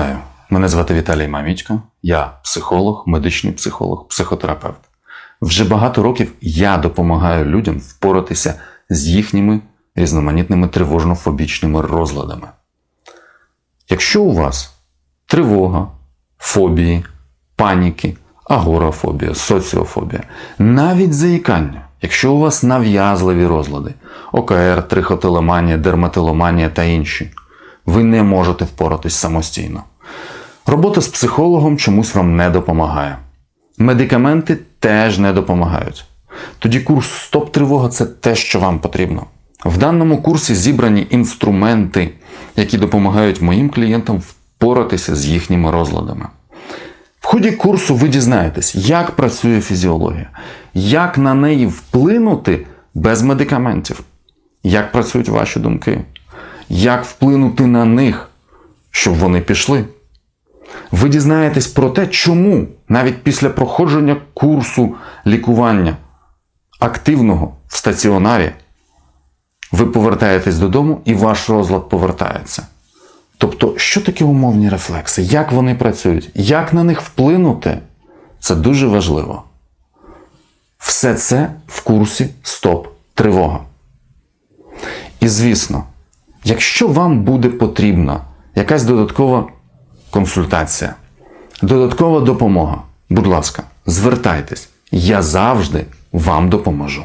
Вітаю! Мене звати Віталій Мамічка. Я психолог, медичний психолог, психотерапевт. Вже багато років я допомагаю людям впоратися з їхніми різноманітними тривожно-фобічними розладами. Якщо у вас тривога, фобії, паніки, агорафобія, соціофобія, навіть заїкання, якщо у вас нав'язливі розлади, ОКР, трихотиломанія, дерматиломанія та інші, ви не можете впоратись самостійно. Робота з психологом чомусь вам не допомагає. Медикаменти теж не допомагають. Тоді курс Стоп тривога це те, що вам потрібно. В даному курсі зібрані інструменти, які допомагають моїм клієнтам впоратися з їхніми розладами. В ході курсу ви дізнаєтесь, як працює фізіологія, як на неї вплинути без медикаментів, як працюють ваші думки, як вплинути на них, щоб вони пішли. Ви дізнаєтесь про те, чому навіть після проходження курсу лікування активного в стаціонарі ви повертаєтесь додому і ваш розлад повертається. Тобто, що таке умовні рефлекси? Як вони працюють? Як на них вплинути? Це дуже важливо. Все це в курсі Стоп Тривога. І звісно, якщо вам буде потрібна якась додаткова консультація, додаткова допомога, будь ласка, звертайтесь, я завжди вам допоможу.